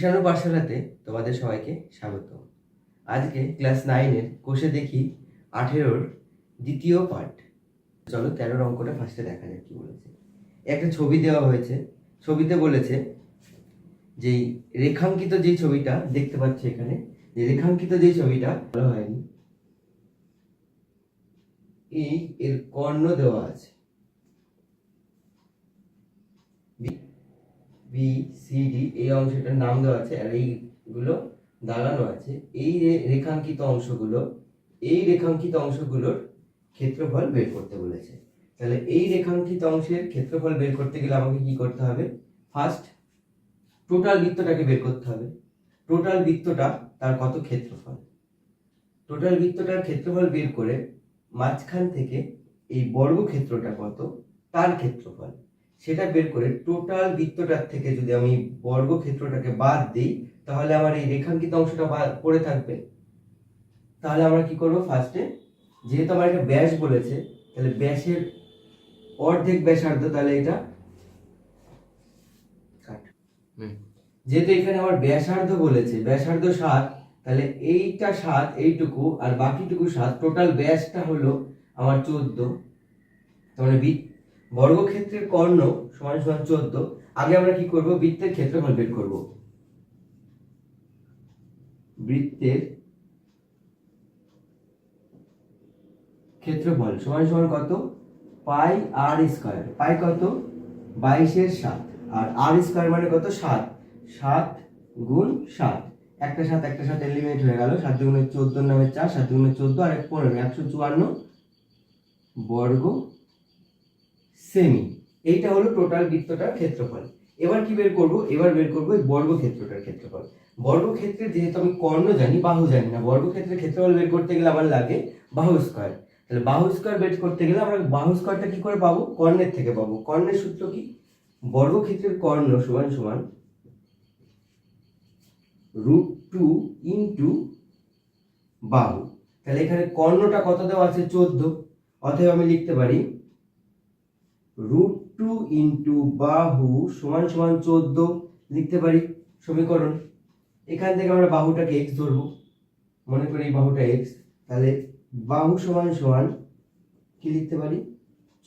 কৃষাণু পাঠশালাতে তোমাদের সবাইকে স্বাগত আজকে ক্লাস নাইনের কোষে দেখি আঠেরোর দ্বিতীয় পার্ট চলো তেরোর অঙ্কটা ফার্স্টে দেখা যাক কি বলেছে। একটা ছবি দেওয়া হয়েছে। ছবিতে বলেছে যেই রেখাঙ্কিত যে ছবিটা দেখতে পাচ্ছি এখানে, যে রেখাঙ্কিত যে ছবিটা ভালো হয়নি, এই এর কর্ণ দেওয়া আছে। বি সি ডি এই অংশটার নাম দেওয়া আছে, আর এইগুলো দাগানো আছে। এই রেখাঙ্কিত অংশগুলো, এই রেখাঙ্কিত অংশগুলোর ক্ষেত্রফল বের করতে বলেছে। তাহলে এই রেখাঙ্কিত অংশের ক্ষেত্রফল বের করতে গেলে আমাকে কি করতে হবে? ফার্স্ট টোটাল বৃত্তটাকে বের করতে হবে। টোটাল বৃত্তটা তার কত ক্ষেত্রফল? টোটাল বৃত্তটার ক্ষেত্রফল বের করে মাঝখান থেকে এই বর্গক্ষেত্রটা কত? তার ক্ষেত্রফল। সেটা বের করে টোটাল বৃত্তটার থেকে যদি আমি বর্গক্ষেত্রটাকে বাদ দিই তাহলে আমার এই রেখাঙ্কিত অংশটা বাদ পড়ে থাকবে। তাহলে আমরা কি করব ফার্স্টে যেহেতু আমার এটা ব্যাস বলেছে তাহলে ব্যাসের অর্ধেক ব্যাসার্ধ তাহলে এটা যেহেতু এখানে আমার ব্যাসার্ধ বলেছে ব্যাসার্ধ সাত তাহলে এইটা সাত এইটুকু আর বাকিটুকু সাত টোটাল ব্যাসটা হলো আমার চোদ্দ। তাহলে বৃত্ত বর্গক্ষেত্রের কর্ণ সমান সমান চোদ্দ। আগে আমরা কি করব? বৃত্তের ক্ষেত্রফল বের করব। বৃত্তের ক্ষেত্রফল সমান সমান কত? পাই আর স্কয়ার। পাই কত? বাইশের সাত। আর আর স্কয়ার মানে কত? সাত। সাত গুণ সাত। একটা সাত একটা সাত এলিমিনেট হয়ে গেল। সাত দুগুণে চোদ্দ নামে চার, সাত দুগুণে চোদ্দ আর এক পনেরো, একশো চুয়ান্ন বর্গ সেমি এইটা হলো টোটাল বৃত্তটার ক্ষেত্রফল। এবার কি বের করব? এবার বের করব এই বর্গক্ষেত্রটার ক্ষেত্রফল। বর্গক্ষেত্রের যেহেতু আমি কর্ণ জানি, বাহু জানি না। বর্গক্ষেত্রের ক্ষেত্রফল বের করতে গেলে আমার লাগে বাহু স্কয়ার তাহলে বাহু স্কয়ার বের করতে গেলে আমরা বাহু স্কয়ারটা কি করে পাবো? কর্ণের থেকে পাবো। কর্ণের সূত্র কি? বর্গক্ষেত্রের কর্ণ সমান সমান রুট টু ইন্টু বাহু। তাহলে এখানে কর্ণটা কত দেওয়া আছে? চোদ্দ। অতএব আমি লিখতে পারি রুট টু ইন্টু বাহু সমান সমান চোদ্দ লিখতে পারি সমীকরণ। এখান থেকে আমরা বাহুটাকে এক্স ধরবো। মনে করি এই বাহুটা এক্স তাহলে বাহু সমান সমান কি লিখতে পারি?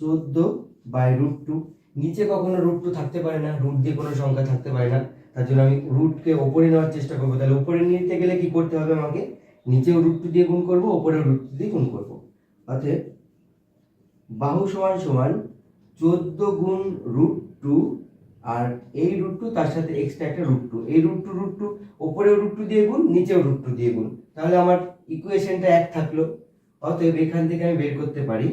চোদ্দ বাই রুট টু নিচে কখনো রুট টু থাকতে পারে না। রুট দিয়ে কোনো সংখ্যা থাকতে পারে না। তার জন্য আমি রুটকে ওপরে নেওয়ার চেষ্টা করব। তাহলে উপরে নিতে গেলে কি করতে হবে আমাকে? নিচেও রুট টু দিয়ে গুণ করব, ওপরেও রুট টু দিয়ে গুণ করব। অতএব বাহু সমান সমান চোদ্দ গুণ রুট টু আর এই রুট টু তার সাথে এক্সট্রা একটা রুট টু এই রুট টু রুট টু ওপরেও রুট টু দিয়ে গুণ, নিচেও রুট টু দিয়ে গুণ। তাহলে আমার ইকুয়েশনটা এক থাকল। অতএব এখান থেকে আমি বের করতে পারি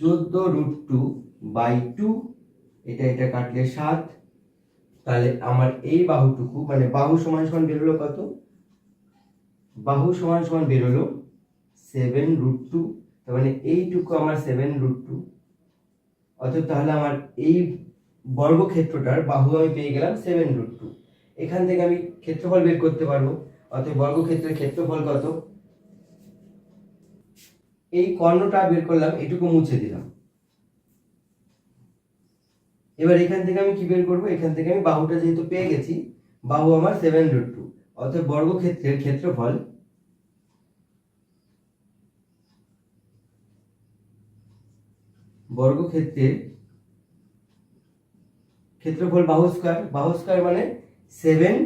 চোদ্দ রুট টু বাই টু এটা এটা কাটলে সাত। তাহলে আমার এই বাহুটুকু মানে বাহু সমান সমান বেরোলো কত? বাহু সমান সমান বেরোলো সেভেন রুট টু তার মানে এইটুকু আমার সেভেন রুট টু অতএব তাহলে আমার এই বর্গক্ষেত্রটার বাহু আমি পেয়ে গেলাম সেভেন রুট টু এখান থেকে আমি ক্ষেত্রফল বের করতে পারব অতএব বর্গক্ষেত্রের ক্ষেত্রফল কত? এই কর্ণটা বের করলাম, এটুকু মুছে দিলাম। এবার এখান থেকে আমি কি বের করব? এখান থেকে আমি বাহুটা যেহেতু পেয়ে গেছি, বাহু আমার সেভেন রুট টু অতএব বর্গক্ষেত্রের ক্ষেত্রফল বর্গক্ষেত্রের ক্ষেত্রফল বাহু স্কয়ার বাহু স্কয়ার মানে সেভেন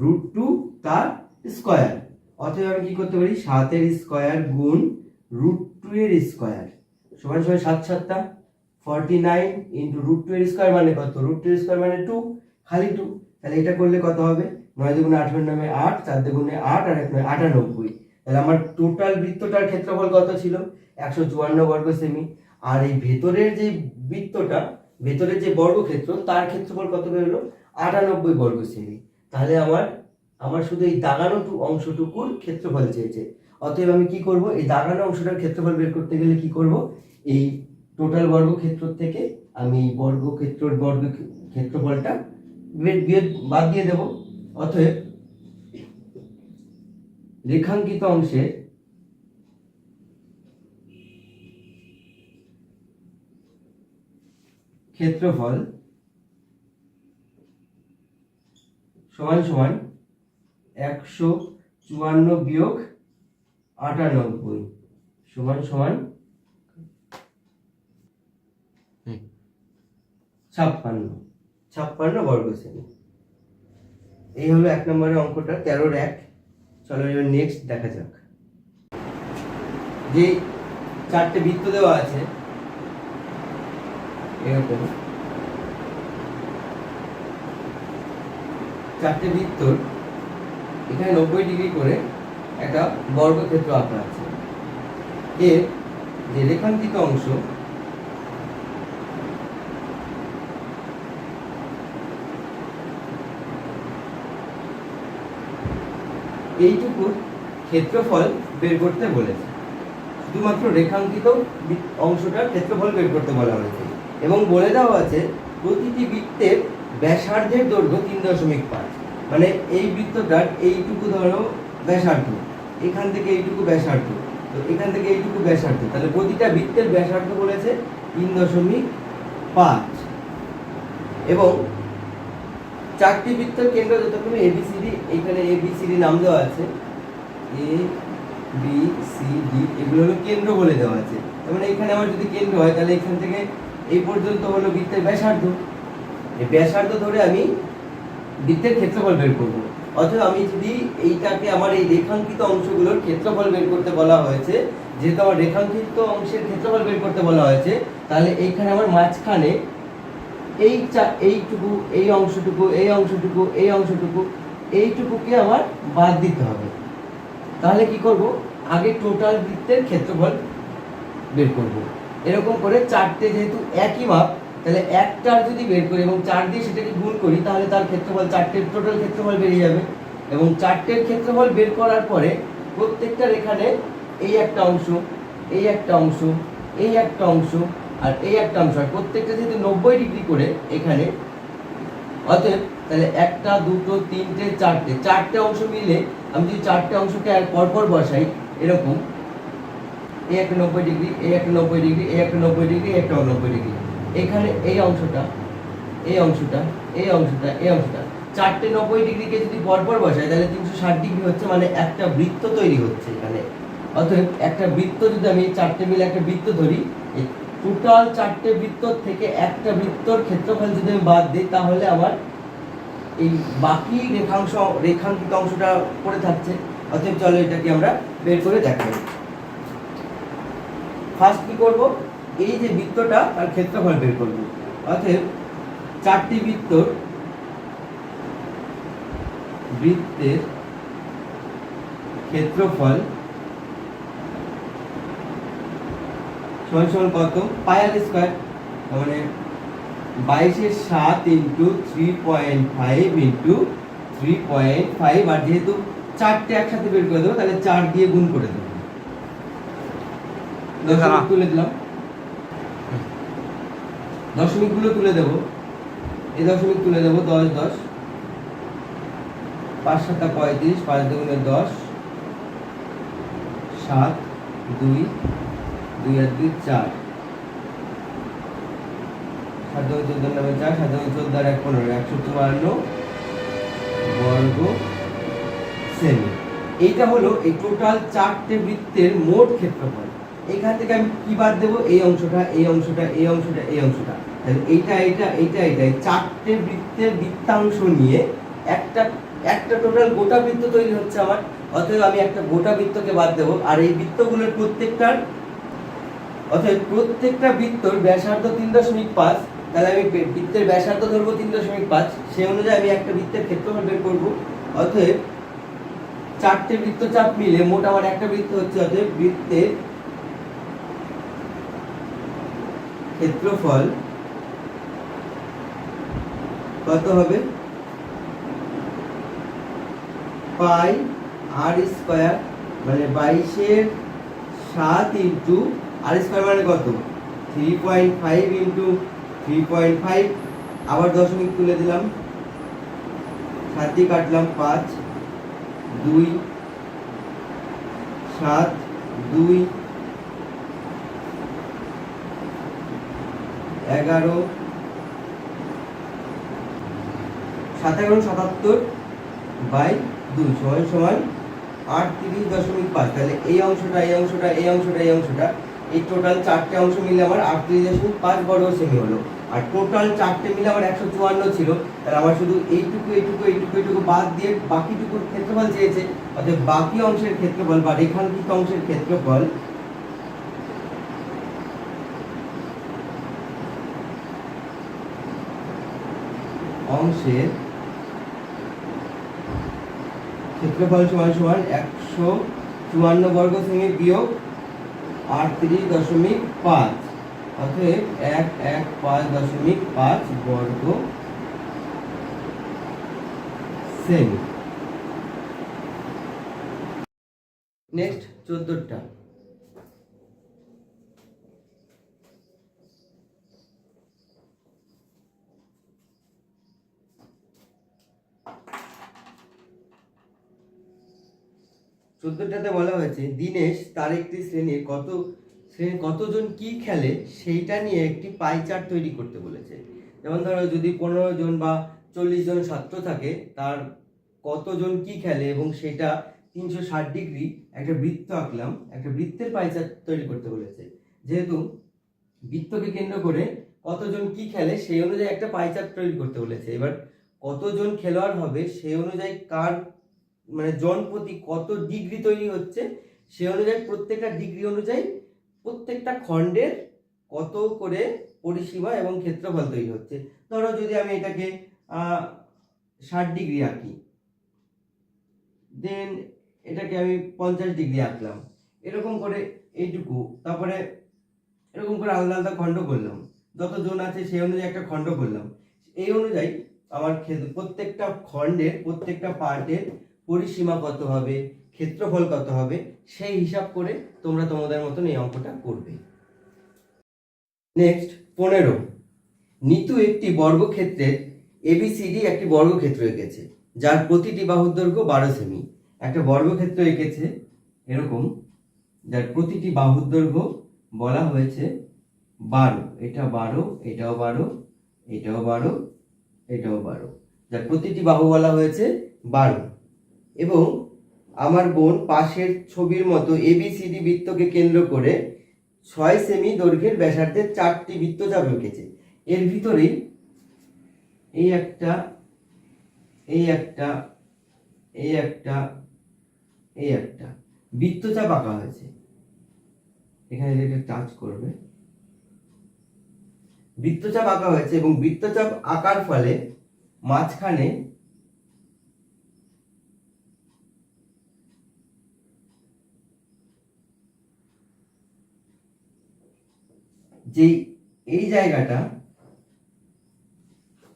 রুট টু তার স্কয়ার অতএব আমি কি করতে পারি? সাতের স্কয়ার গুণ রুট টু এর স্কয়ার সমান সমান সাত সাতটা। Forty nine into root two এর স্কয়ার মানে কত? রুট টু স্কয়ার মানে টু খালি টু তাহলে এটা করলে কত হবে? নয় দুগুণে আঠেরো নামে আট, চার দুগুণে আট, আর এক নয়, আটানব্বই। তাহলে আমার টোটাল বৃত্তটার ক্ষেত্রফল কত ছিল? একশো চুয়ান্ন বর্গ সেমি। আর এই ভেতরের যে বৃত্তটা, ভেতরের যে বর্গক্ষেত্র, তার ক্ষেত্রফল কত বেরোলো আটানব্বই বর্গ সেমি। তাহলে আমার আমার শুধু এই দাগানো অংশটুকুর ক্ষেত্রফল চেয়েছে। অতএব আমি কি করব? এই দাগানো অংশটার ক্ষেত্রফল বের করতে গেলে কি করব? এই টোটাল বর্গক্ষেত্র থেকে আমি এই বর্গক্ষেত্রর বর্গ ক্ষেত্রফলটা বাদ দিয়ে দেব। অতএব রেখাঙ্কিত অংশের ক্ষেত্রফল সমান সমান একশো চুয়ান্ন বিয়োগ আটানব্বই। সমান সমান ছাপ্পান্ন। ছাপ্পান্ন বর্গ সেমি এই হলো এক নম্বরের অঙ্কটা তেরোর এক। চলো এবার নেক্সট দেখা যাক। যে চারটে বৃত্ত দেওয়া আছে এরকম। চারটে বৃত্তর, এখানে নব্বই ডিগ্রি করে একটা বর্গক্ষেত্র আঁকা আছে। এর যে রেখাঙ্কিত অংশ এইটুকুর ক্ষেত্রফল বের করতে বলেছে। শুধুমাত্র রেখাঙ্কিত অংশটার ক্ষেত্রফল বের করতে বলা হয়েছে। এবং বলে দেওয়া আছে, প্রতিটি বৃত্তের ব্যাসার্ধের দৈর্ঘ্য তিন দশমিক পাঁচ। মানে এই বৃত্তটার এইটুকু ধরো ব্যাসার্ধ, এখান থেকে এইটুকু ব্যাসার্ধ, তো এখান থেকে এইটুকু ব্যাসার্ধ। তাহলে প্রতিটা বৃত্তের ব্যাসার্ধ বলেছে তিন দশমিক পাঁচ। এবং চারটি বৃত্তের কেন্দ্র যথাক্রমে এবিসিডি এখানে এবিসিডি নাম দেওয়া আছে। এ বি সি ডি এগুলো হলো কেন্দ্র বলে দেওয়া আছে। তার মানে এখানে আমার যদি কেন্দ্র হয়, তাহলে এখান থেকে এই পর্যন্ত হলো বৃত্তের ব্যাসার্ধ। এই ব্যাসার্ধ ধরে আমি বৃত্তের ক্ষেত্রফল বের করব। অথবা আমি যদি এইটাকে আমার এই রেখাঙ্কিত অংশগুলোর ক্ষেত্রফল বের করতে বলা হয়েছে, যেহেতু আমার রেখাঙ্কিত অংশের ক্ষেত্রফল বের করতে বলা হয়েছে, তাহলে এইখানে আমার মাঝখানে এই চা- এইটুকু, এই অংশটুকু এই অংশটুকু এই অংশটুকু, এইটুকুকে আমার বাদ দিতে হবে। তাহলে কি করব? আগে টোটাল বৃত্তের ক্ষেত্রফল বের করব। এরকম করে চারটে যেহেতু একই মাপ তাহলে একটার যদি বের করি এবং চার দিয়ে সেটাকে গুণ করি, তাহলে তার ক্ষেত্রফল চারটের টোটাল ক্ষেত্রফল বেরিয়ে যাবে। এবং চারটের ক্ষেত্রফল বের করার পরে প্রত্যেকটার এখানে এই একটা অংশ, এই একটা অংশ, এই একটা অংশ আর এই একটা অংশ। আর প্রত্যেকটা যেহেতু নব্বই ডিগ্রি করে এখানে, অতএব তাহলে একটা, দুটো, তিনটে, চারটে চারটে অংশ মিলে আমি যদি চারটে অংশকে পরপর বসাই, এরকম এই একটা নব্বই ডিগ্রি এই একটা নব্বই ডিগ্রি এই একটা নব্বই ডিগ্রি একটা নব্বই ডিগ্রি। এখানে এই অংশটা এই অংশটা এই অংশটা এই অংশটা। চারটে নব্বই ডিগ্রিকে যদি পরপর বসাই, তাহলে তিনশো ষাট ডিগ্রি হচ্ছে মানে একটা বৃত্ত তৈরি হচ্ছে এখানে। অতএব একটা বৃত্ত যদি আমি চারটে মিলে একটা বৃত্ত ধরি টোটাল চারটে বৃত্ত থেকে একটা বৃত্তর ক্ষেত্রফল যদি আমি বাদ দিই, তাহলে আমার এই বাকি রেখাংশ, রেখাঙ্কিত অংশটা পড়ে থাকছে। অতএব চলো এটাকে আমরা বের করে দেখাই। ফার্স্ট কি করব? এই যে বৃত্তটা, তার ক্ষেত্রফল বের করব। অতএব চারটি বৃত্তর বৃত্তের ক্ষেত্রফল সমান সমান কত? Pi r square. মানে বাইশের সাত into three point five into three point five আর যেহেতু চারটে একসাথে বের করে দেবো, তাহলে চার দিয়ে গুণ করে দেবো। দশমিক তুলে দিলাম। দশমিকগুলো তুলে দেবো। এই দশমিক তুলে দেবো দশ দশ। পাঁচ সাতটা পঁয়ত্রিশ পাঁচ দুগুণে দশ। সাত দুই দুই আর দুই চার। সাত দুই চোদ্দ নামে চার। সাত দুই চোদ্দ আর এক পনেরো একশো চুয়ান্ন। বর্গ সেমি। এইটা হলো এই টোটাল চারটে বৃত্তের মোট ক্ষেত্রফল। এখান থেকে আমি কি বাদ দেবো? এই অংশটা এই অংশটা এই অংশটা এই অংশটা। তাহলে এইটা এইটা এইটা এইটা, এই চারটে বৃত্তের বৃত্তাংশ নিয়ে একটা একটা টোটাল গোটা বৃত্ত তৈরি হচ্ছে আমার। অতএব আমি একটা গোটা বৃত্তকে বাদ দেবো। আর এই বৃত্তগুলোর প্রত্যেকটার, অতএব প্রত্যেকটা বৃত্তর ব্যাসার্ধ তিন দশমিক পাঁচ, তাহলে আমি বৃত্তের ব্যাসার্ধ ধরবো তিন দশমিক পাঁচ। সেই অনুযায়ী আমি একটা বৃত্তের ক্ষেত্রফল বের করব। অতএব চারটে বৃত্তচাপ মিলে মোট আমার একটা বৃত্ত হচ্ছে, অতএব বৃত্তের ক্ষেত্রফল কত হবে? পাই আর স্কোয়ার মানে বাইশের সাত ইন্টু আর স্কোয়ার মানে কত? Three point five into three point five আবার দশমিক তুলে দিলাম। সাত দিয়ে কাটলাম পাঁচ, দুই, সাত, দুই এগারো সাত এগারো সাতাত্তর বাই দুই, সমান সমান আটত্রিশ দশমিক পাঁচ। তাহলে এই অংশটা এই অংশটা এই অংশটা এই অংশটা, এই টোটাল চারটে অংশ মিলে আমার আটত্রিশ দশমিক পাঁচ বর্গ সেমি হলো। আর টোটাল চারটে মিলে আমার একশো চুয়ান্ন ছিল, তাহলে আমার শুধু এইটুকু এইটুকু এইটুকু এইটুকু বাদ দিয়ে বাকিটুকুর ক্ষেত্রফল চেয়েছে, অর্থাৎ বাকি অংশের ক্ষেত্রফল বা রেখাঙ্কিত অংশের ক্ষেত্রফল অংশের ক্ষেত্রফল সমান সমান একশো চুয়ান্ন বর্গ সেমি বিয়োগ আটত্রিশ দশমিক পাঁচ, অতএব এক এক, পাঁচ দশমিক পাঁচ বর্গ সেমি নেক্সট চোদ্দটা চোদ্দটাতে বলা হয়েছে, দীনেশ তার একটি শ্রেণির কত শ্রেণির কতজন কি খেলে সেইটা নিয়ে একটি পাই চার্ট তৈরি করতে বলেছে। যেমন ধরো যদি পনেরো জন বা চল্লিশ জন ছাত্র থাকে, তার কতজন কি খেলে এবং সেটা তিনশো ষাট ডিগ্রি একটা বৃত্ত আঁকলাম, একটা বৃত্তের পাই চার্ট তৈরি করতে বলেছে। যেহেতু বৃত্তকে কেন্দ্র করে কতজন কি খেলে সেই অনুযায়ী একটা পাই চার্ট তৈরি করতে বলেছে। এবার কতজন খেলোয়াড় হবে সেই অনুযায়ী কার মানে জন প্রতি কত ডিগ্রি তৈরি হচ্ছে, সে অনুযায়ী প্রত্যেকটা ডিগ্রি অনুযায়ী প্রত্যেকটা খণ্ডের কত করে পরিসীমা এবং ক্ষেত্রফল তৈরি হচ্ছে। ধরো যদি আমি এটাকে ষাট ডিগ্রি আঁকি দেন এটাকে আমি পঞ্চাশ ডিগ্রি আঁকলাম, এরকম করে এইটুকু, তারপরে এরকম করে আলাদা আলাদা খণ্ড করলাম, যত জন আছে সেই অনুযায়ী একটা খণ্ড করলাম, এই অনুযায়ী আমার প্রত্যেকটা খণ্ডের, প্রত্যেকটা পার্টের পরিসীমা কত হবে, ক্ষেত্রফল কত হবে, সেই হিসাব করে তোমরা তোমাদের মতন এই অঙ্কটা করবে। নেক্সট পনেরো। নিতু একটি বর্গক্ষেত্রের এবিসিডি একটি বর্গক্ষেত্র এঁকেছে, যার প্রতিটি বাহুর দৈর্ঘ্য বারো সেমি। একটা বর্গক্ষেত্র এঁকেছে এরকম, যার প্রতিটি বাহুর দৈর্ঘ্য বলা হয়েছে বারো। এটা বারো, এটাও বারো এটাও বারো এটাও বারো। যার প্রতিটি বাহু বলা হয়েছে বারো। এবং আমার বোন পাশের ছবির মতো এবিসিডি বৃত্তকে কেন্দ্র করে ছয় সেমি দৈর্ঘ্যের ব্যাসার্ধের চারটি বৃত্তচাপ এঁকেছে এর ভিতরেই এই একটা এই একটা এই একটা এই একটা বৃত্তচাপ আঁকা হয়েছে। এখানে যেটা টাচ করবে। বৃত্তচাপ আঁকা হয়েছে এবং বৃত্তচাপ আঁকার ফলে মাঝখানে যে এই জায়গাটা,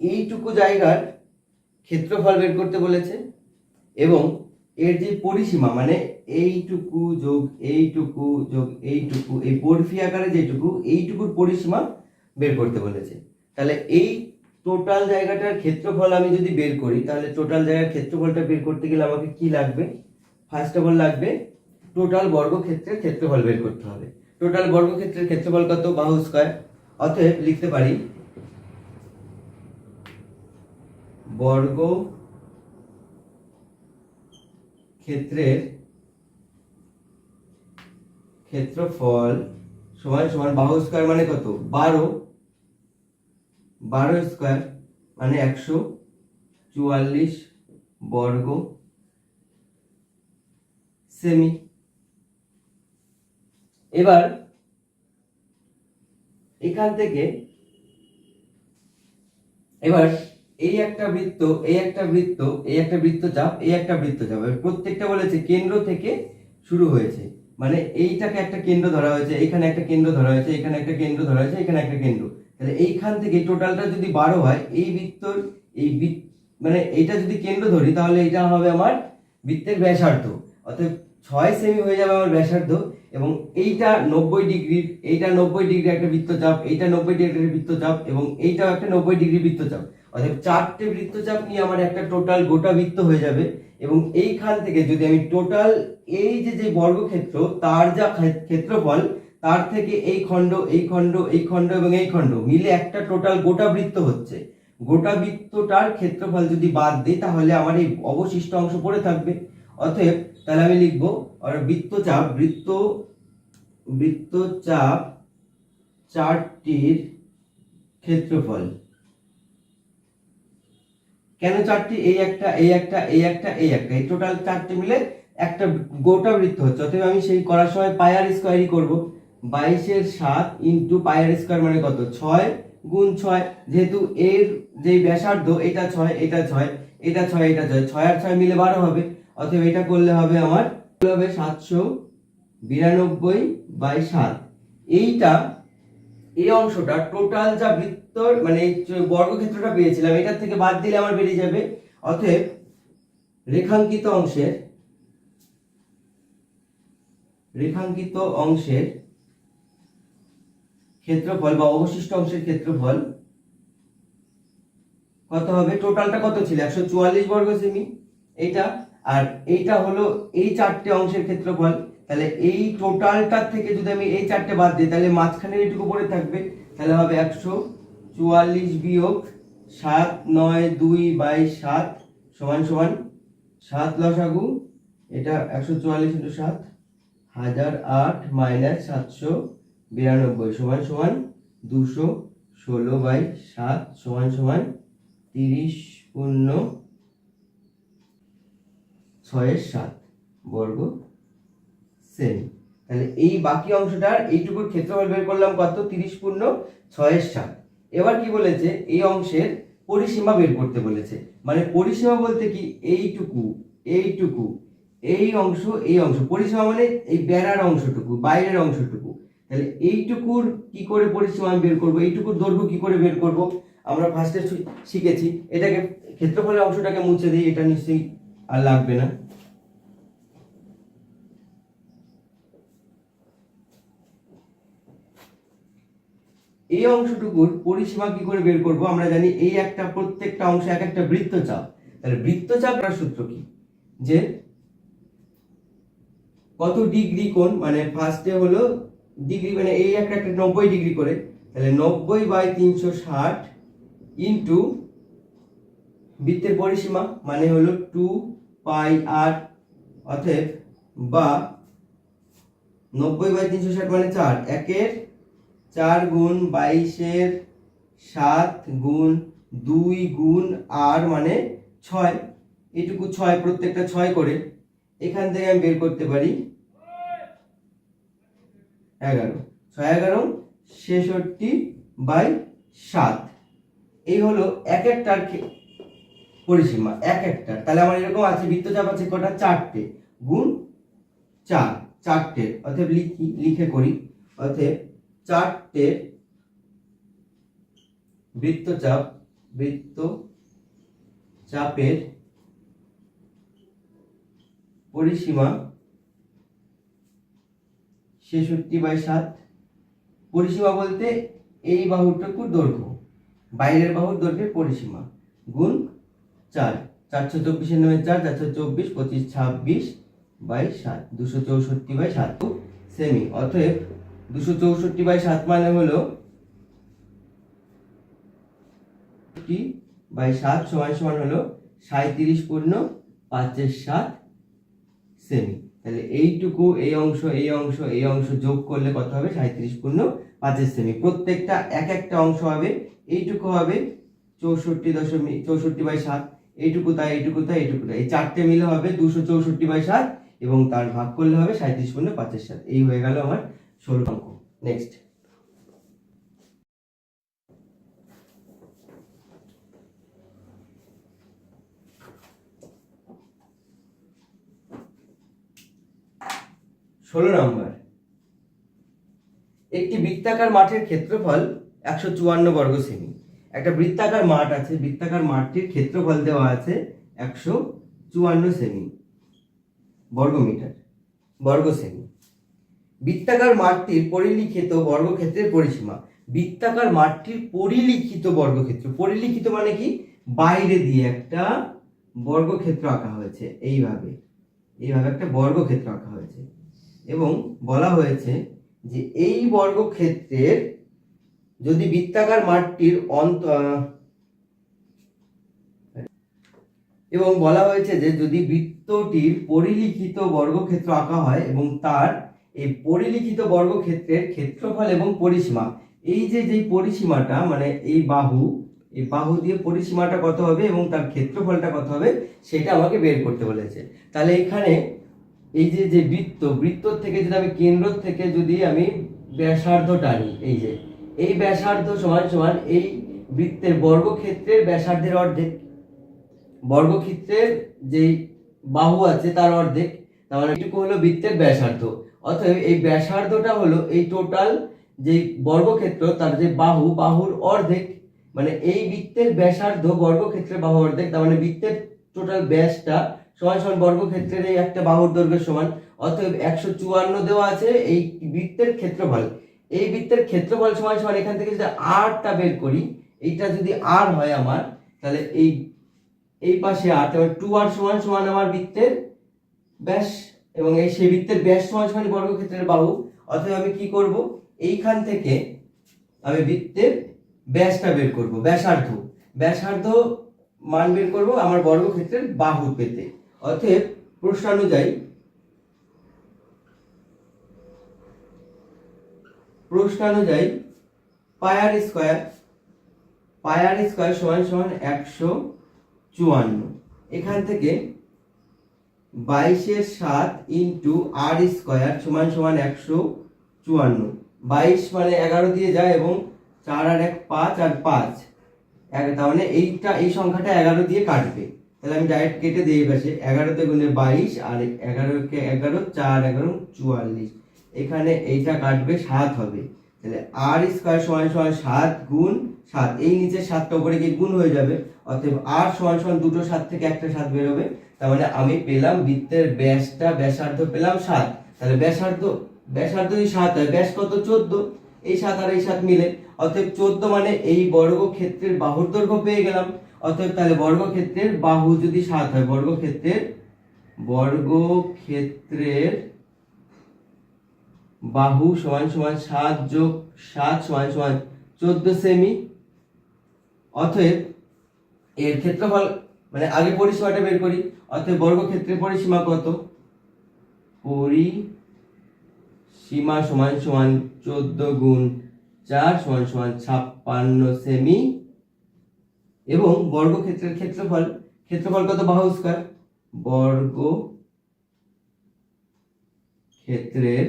এইটুকু জায়গার ক্ষেত্রফল বের করতে বলেছে এবং এর যে পরিসীমা মানে এইটুকু যোগ এইটুকু যোগ এইটুকু, এই বরফি আকারে যেটুকু, এইটুকুর পরিসীমা বের করতে বলেছে। তাহলে এই টোটাল জায়গাটার ক্ষেত্রফল আমি যদি বের করি, তাহলে টোটাল জায়গার ক্ষেত্রফলটা বের করতে গেলে আমাকে কি লাগবে? ফার্স্ট অফ অল লাগবে, টোটাল বর্গক্ষেত্রের ক্ষেত্রফল বের করতে হবে। টোটাল বর্গক্ষেত্রের ক্ষেত্রফল কত বাহু স্কয়ার? অতএব লিখতে পারি বর্গ ক্ষেত্রের ক্ষেত্রফল সমান সমান বাহু স্কয়ার মানে কত? বারো। বারো স্কয়ার মানে একশো চুয়াল্লিশ বর্গ সেমি। এবার এখান থেকে এবার এই একটা বৃত্ত, এই একটা বৃত্ত, এই একটা বৃত্তচাপ এই একটা বৃত্তচাপ এবার প্রত্যেকটা বলেছে কেন্দ্র থেকে শুরু হয়েছে। মানে এইটাকে একটা কেন্দ্র ধরা হয়েছে, এখানে একটা কেন্দ্র ধরা হয়েছে, এখানে একটা কেন্দ্র ধরা হয়েছে, এখানে একটা কেন্দ্র। তাহলে এইখান থেকে টোটালটা যদি বারো হয়, এই বৃত্তর, এই বৃত্ত মানে এইটা যদি কেন্দ্র ধরি, তাহলে এটা হবে আমার বৃত্তের ব্যাসার্ধ। অর্থাৎ ছয় সেমি হয়ে যাবে আমার ব্যাসার্ধ। এবং এইটা নব্বই ডিগ্রির, এইটা নব্বই ডিগ্রি একটা বৃত্তচাপ, এইটা নব্বই ডিগ্রির বৃত্তচাপ এবং এইটাও একটা নব্বই ডিগ্রি বৃত্তচাপ। অর্থাৎ চারটে বৃত্তচাপ নিয়ে আমার একটা টোটাল গোটা বৃত্ত হয়ে যাবে এবং এইখান থেকে যদি আমি টোটাল এই যে যে বর্গক্ষেত্র, তার যা ক্ষেত্রফল, তার থেকে এই খণ্ড এই খণ্ড এই খণ্ড এবং এই খণ্ড মিলে একটা টোটাল গোটা বৃত্ত হচ্ছে। গোটা বৃত্তটার ক্ষেত্রফল যদি বাদ দিই, তাহলে আমার এই অবশিষ্ট অংশ পড়ে থাকবে। অতএব তাহলে আমি লিখব বৃত্তচাপ, বৃত্ত, বৃত্তচাপ চারটির ক্ষেত্রফল। কেন চারটি? এই একটা এই একটা এই একটা এই একটা। এই টোটাল চারটি মিলে একটা গোটা বৃত্ত হচ্ছে, অতএব আমি সেই করার সময় পায়ার স্কোয়ারই করব। বাইশের সাত ইন্টু পায়ার স্কোয়ার মানে কত? ছয় গুণ ছয়। যেহেতু এর যে ব্যাসার্ধ, এটা ছয় এটা ছয় এটা ছয় এটা ছয়। ছয় আর ছয় মিলে বারো হবে। অতএব এটা করলে হবে আমার হবে সাতশো বিরানব্বই বাই সাত। এইটা, এই অংশটা টোটাল যা বৃত্তর মানে বর্গক্ষেত্রটা পেয়েছিলাম, এটার থেকে বাদ দিলে আমার বেরিয়ে যাবে। অতএব রেখাঙ্কিত অংশের রেখাঙ্কিত অংশের ক্ষেত্রফল বা অবশিষ্ট অংশের ক্ষেত্রফল কত হবে? টোটালটা কত ছিল? একশো চুয়াল্লিশ বর্গ সেমি। এইটা আর এইটা হলো এই চারটে অংশের ক্ষেত্রফল। তাহলে এই টোটালটার থেকে যদি আমি এই চারটে বাদ দিই, তাহলে মাঝখানে এইটুকু পড়ে থাকবে। তাহলে হবে একশো চুয়াল্লিশ বিয়োগ সাত নয় দুই বাই সাত সমান সমান সাত লসাগু। এটা একশো চুয়াল্লিশ ইন্টু সাত, হাজার আট মাইনাস সাতশো বিরানব্বই সমান সমান দুশো ষোলো বাই সাত সমান সমান তিরিশ পূর্ণ ছয়ের সাত বর্গ সেমি। তাহলে এই বাকি অংশটার এইটুকুর ক্ষেত্রফল বের করলাম কত? তিরিশ পূর্ণ ছয়ের সাত। এবার কি বলেছে? এই অংশের পরিসীমা বের করতে বলেছে। মানে পরিসীমা বলতে কি? এইটুকু এইটুকু, এই অংশ এই অংশ। পরিসীমা মানে এই বেড়ার অংশটুকু, বাইরের অংশটুকু। তাহলে এইটুকুর কি করে পরিসীমা আমি বের করব? এইটুকুর দৈর্ঘ্য কি করে বের করব? আমরা ফার্স্টে শিখেছি। এটাকে ক্ষেত্রফলের অংশটাকে মুছে দিই, এটা নিশ্চয়ই আর লাগবে না। এই অংশটুকুর পরিসীমা কি করে বের করব? আমরা জানি এই একটা প্রত্যেকটা অংশ এক একটা বৃত্তচাপ। তাহলে বৃত্তচাপের সূত্র কি? যে কত ডিগ্রি কোণ মানে ফার্স্টে হলো ডিগ্রি মানে এই একটা একটা নব্বই ডিগ্রি করে, তাহলে নব্বই বাই তিনশো ষাট ইন্টু বৃত্তের পরিসীমা মানে হলো টু পাই আর, অতএব বা নব্বই বাই তিনশো ষাট মানে চার, একের চার গুণ বাইশের সাত গুণ দুই গুণ আর মানে ছয়। এটুকু ছয়, প্রত্যেকটা ছয় করে। এখান থেকে আমি বের করতে পারি এগারো। ছয় এগারো, ছেষট্টি বাই সাত। এই হলো এক একটার পরিসীমা এক একটার তাহলে আমার এরকম আছে, বৃত্তচাপ আছে কটা? চারটে গুণ চার, চারটে। অতএব লিখি লিখে করি। অতএব চারটে বৃত্তচাপ বৃত্ত চাপের পরিসীমা ছেষট্টি বাই সাত। পরিসীমা বলতে এই বাহুটুকুর দৈর্ঘ্য, বাইরের বাহুর দৈর্ঘ্যের পরিসীমা, গুণ চার। চারশো চব্বিশের নামে চার চারশো চব্বিশ, পঁচিশ ছাব্বিশ বাই সাত। দুশো চৌষট্টি বাই সাত। সেমি, অতএব দুশো চৌষট্টি বাই সাত মানে হলো টি বাই সাত সমান সমান হলো সাঁত্রিশ পূর্ণ পাঁচের সাত সেমি। তাহলে এইটুকু এই অংশ এই অংশ এই অংশ যোগ করলে কত হবে? সাঁত্রিশ পূর্ণ পাঁচের সেমি। প্রত্যেকটা এক একটা অংশ হবে, এইটুকু হবে চৌষট্টি দশমিক, চৌষট্টি বাই সাত। এইটুকু তাই এইটুকু তাই এইটুকু তাই। এই চারটে মিলে হবে দুশো চৌষট্টি বাই সাত এবং তার ভাগ করলে হবে সাঁত্রিশ পূর্ণ পাঁচের সাত। এই হয়ে গেল আমার ষোলো অঙ্ক। নেক্সট ষোলো নম্বর। একটি বৃত্তাকার মাঠের ক্ষেত্রফল একশো চুয়ান্ন বর্গ সেমি একটা বৃত্তাকার মাঠ আছে, বৃত্তাকার মাঠটির ক্ষেত্রফল দেওয়া আছে একশো চুয়ান্ন সেমি বর্গমিটার, বর্গ সেমি বৃত্তাকার মাঠটির পরিলিখিত বর্গক্ষেত্রের পরিসীমা। বৃত্তাকার মাঠটির পরিলিখিত বর্গক্ষেত্র। পরিলিখিত মানে কি? বাইরে দিয়ে একটা বর্গক্ষেত্র আঁকা হয়েছে এইভাবে। এইভাবে একটা বর্গক্ষেত্র আঁকা হয়েছে। এবং বলা হয়েছে যে এই বর্গক্ষেত্রের যদি বৃত্তাকার মাঠটির অন্ত, এবং বলা হয়েছে যে যদি বৃত্তটির পরিলিখিত বর্গক্ষেত্র আঁকা হয় এবং তার এই পরিলিখিত বর্গক্ষেত্রের ক্ষেত্রফল এবং পরিসীমা। এই যে, যেই পরিসীমাটা মানে এই বাহু এই বাহু দিয়ে পরিসীমাটা কত হবে এবং তার ক্ষেত্রফলটা কত হবে, সেটা আমাকে বের করতে বলেছে। তাহলে এখানে এই যে যে বৃত্ত বৃত্ত থেকে যদি আমি কেন্দ্র থেকে যদি আমি ব্যাসার্ধ টানি, এই যে, এই ব্যাসার্ধ সমান সমান এই বৃত্তের বর্গক্ষেত্রের ব্যাসার্ধের অর্ধেক, বর্গক্ষেত্রের যেই বাহু আছে তার অর্ধেক, তার মানে এটুকু হলো বৃত্তের ব্যাসার্ধ। অতএব এই ব্যাসার্ধটা হলো এই টোটাল যে বর্গক্ষেত্র, তার যে বাহু, বাহুর অর্ধেক মানে এই বৃত্তের ব্যাসার্ধ বর্গক্ষেত্রের বাহু অর্ধেক, তার মানে বৃত্তের টোটাল ব্যাসটা সমান সমান বর্গক্ষেত্রের এই একটা বাহুর দৈর্ঘ্যের সমান, অতএব একশো চুয়ান্ন দেওয়া আছে এই বৃত্তের ক্ষেত্রফল। এই বৃত্তের ক্ষেত্রফল সমান সমান এখান থেকে যদি আরটা বের করি, এইটা যদি আর হয় আমার, তাহলে এই এই পাশে আর তাহলে টু আর সমান সমান আমার বৃত্তের ব্যাস এবং এই সেই বৃত্তের ব্যাস সমান সমান বর্গক্ষেত্রের বাহু, অতএব আমি কি করব? এইখান থেকে আমি বৃত্তের ব্যাসটা বের করব, ব্যাসার্ধ। ব্যাসার্ধ মান বের করব আমার বর্গক্ষেত্রের বাহু পেতে। অতএব প্রশ্নানুযায়ী প্রশ্নানুযায়ী পায়ার স্কোয়ার পায়ার স্কোয়ার সমান সমান একশো চুয়ান্ন। এখান থেকে বাইশের সাত ইন্টু আর স্কোয়ার সমান সমান একশো চুয়ান্ন। বাইশ মানে এগারো দিয়ে যায় এবং চার আর এক পাঁচ আর পাঁচ। তার মানে এইটা এই সংখ্যাটা এগারো দিয়ে কাটবে। তাহলে আমি ডাইরেক্ট কেটে দিয়ে পাশে এগারোতে গুণে বাইশ আর এগারোকে এগারো, চার, এগারো, চুয়াল্লিশ। এখানে এইটা কাটবে সাত হবে। তাহলে আর স্কোয়ার সমান সমান সাত গুণ সাত। এই নিচে সাতটা উপরে গিয়ে গুণ হয়ে যাবে। অতএব আর সমান সমান দুটো সাত থেকে একটা সাত বেরোবে মানে আমি পেলাম বৃত্তের ব্যাসটা, ব্যাসার্ধ পেলাম সাত। তাহলে ব্যাসার্ধ ব্যাসার্ধ যদি সাত হয় ব্যাস কত? চোদ্দ। এই সাত আর এই সাত মিলে। অতএব চোদ্দ মানে এই বর্গক্ষেত্রের বাহুর দৈর্ঘ্য পেয়ে গেলাম। অতএব তাহলে বর্গক্ষেত্রের বাহু যদি সাত হয়, বর্গক্ষেত্রের বর্গক্ষেত্রের বাহু সমান সমান সাত যোগ সাত সমান সমান চোদ্দ সেমি। অতএব এর ক্ষেত্রফল মানে আগে পরিসীমাটা বের করি অতএব বর্গক্ষেত্রের পরিসীমা কত? পরি সীমা সমান সমান চোদ্দ গুণ চার সমান সমান ছাপ্পান্ন সেমি। এবং বর্গক্ষেত্রের ক্ষেত্রফল ক্ষেত্রফল কত বাহু স্কয়ার? বর্গ ক্ষেত্রের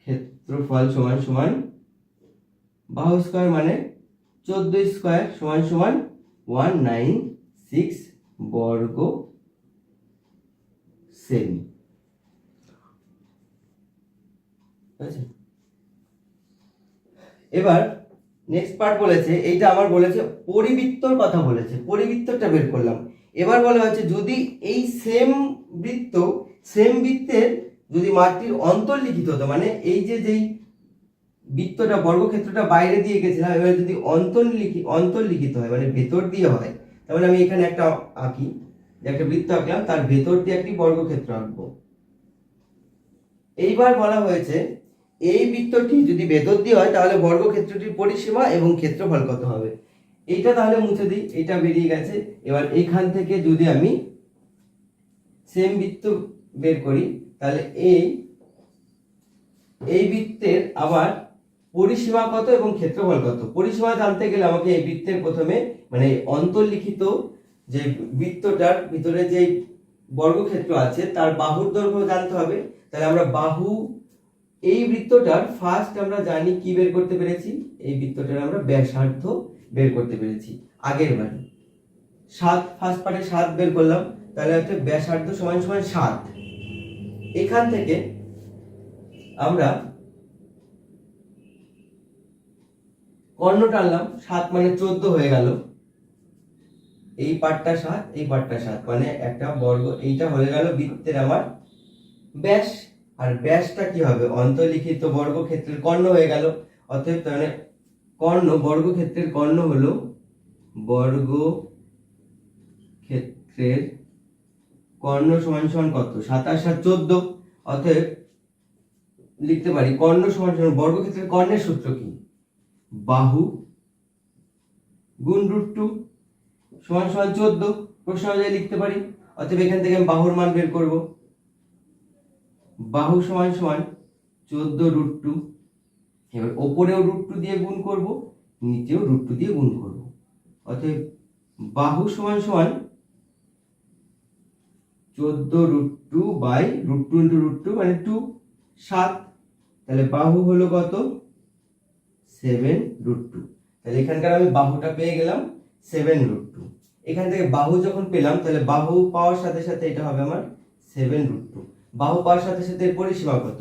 ক্ষেত্রফল সমান সমান বাহু স্কয়ার মানে চোদ্দ স্কয়ার সমান সমান ওয়ান নাইন সিক্স বর্গ সেমি। এবার নেক্সট পার্ট বলেছে, এইটা আমার বলেছে, পরিবৃত্তর কথা বলেছে পরিবৃত্তটা বের করলাম। এবার বলা হচ্ছে যদি এই সেম বৃত্ত সেম বৃত্তের যদি মাঠটির অন্তর্লিখিত হতো মানে এই যে যেই বৃত্তটা, বর্গক্ষেত্রটা বাইরে দিয়ে গেছিলাম, এবার যদি অন্তর্লিখি, অন্তর্লিখিত হয় মানে ভেতর দিয়ে হয়, তাহলে আমি এখানে একটা আঁকি একটা বৃত্ত আঁকলাম, তার ভেতর দিয়ে একটি বর্গক্ষেত্র আঁকবো। এইবার বলা হয়েছে, এই বৃত্তটি যদি ভেতর দিয়ে হয়, তাহলে বর্গক্ষেত্রটির পরিসীমা এবং ক্ষেত্রফল কত হবে? এইটা তাহলে মুছে দিই এটা বেরিয়ে গেছে। এবার এখান থেকে যদি আমি সেম বৃত্ত বের করি, তাহলে এই এই বৃত্তের আবার পরিসীমা কত এবং ক্ষেত্রফল কত? পরিসীমা জানতে গেলে আমাকে এই বৃত্তের প্রথমে মানে অন্তর্লিখিত যে বৃত্তটার ভিতরে যে বর্গক্ষেত্র আছে, তার বাহুর দৈর্ঘ্য জানতে হবে। তাহলে আমরা বাহু, এই বৃত্তটার ফার্স্ট আমরা জানি কি বের করতে পেরেছি? এই বৃত্তটার আমরা ব্যাসার্ধ বের করতে পেরেছি। আগের বারে। সাত ফার্স্ট পার্টে সাত বের করলাম। তাহলে হচ্ছে ব্যাসার্ধ সমান সমান সাত। এখান থেকে আমরা কর্ণ টানলাম সাত মানে চোদ্দ হয়ে গেল। এই পার্টটা সাত, এই পার্টটা সাত মানে একটা বর্গ, এইটা হয়ে গেল বৃত্তের আমার ব্যাস। আর ব্যাসটা কি হবে? অন্তর্লিখিত বর্গক্ষেত্রের কর্ণ হয়ে গেল। অতএব তার মানে কর্ণ, বর্গক্ষেত্রের কর্ণ হলো বর্গ ক্ষেত্রের কর্ণ সমান সমান কত? সাতাশ সাত চোদ্দ। অতএব লিখতে পারি, কর্ণ সমান সমান বর্গক্ষেত্রের কর্ণের সূত্র কি? বাহু, গুণ রুট টু সমান সমান চোদ্দ, প্রশ্ন অনুযায়ী লিখতে পারি, অতএব এখান থেকে আমি বাহুর মান বের করব। বাহু সমান সমান চোদ্দ রুট টু এবার ওপরেও রুট টু দিয়ে গুণ করব, নিচেও রুট টু দিয়ে গুণ করব। অতএব বাহু সমান সমান চোদ্দ root two by root two into root two মানে টু সাত, তাহলে বাহু হলো কত? সেভেন রুট টু তাহলে এখানকার আমি বাহুটা পেয়ে গেলাম সেভেন রুট টু এখান থেকে বাহু যখন পেলাম, তাহলে বাহু পাওয়ার সাথে সাথে এটা হবে আমার সেভেন রুট টু বাহু পাওয়ার সাথে সাথে পরিসীমা কত?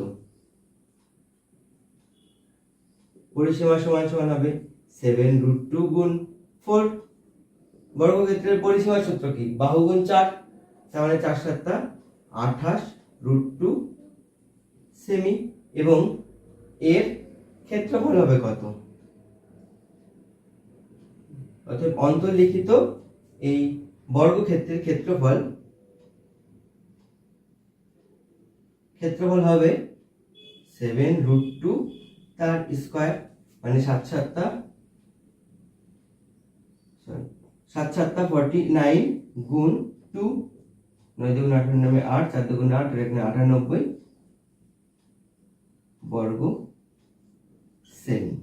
পরিসীমা সমান সমান হবে সেভেন রুট টু গুণ ফোর বর্গক্ষেত্রের পরিসীমা সূত্র কি? বাহু গুণ চার। তার মানে চার সাতটা আঠাশ রুট টু সেমি এবং এর ক্ষেত্রফল হবে কত? অর্থাৎ অন্তর্লিখিত এই বর্গক্ষেত্রের ক্ষেত্রফল ক্ষেত্রফল হবে সেভেন রুট টু তার স্কোয়ার মানে সাত সাতটা সাত সাতটা ফর্টি নাইন গুণ টু নয় দুগুণ আটানব্বই আট, চার দুগুণ আট আটানব্বই বর্গ সেমি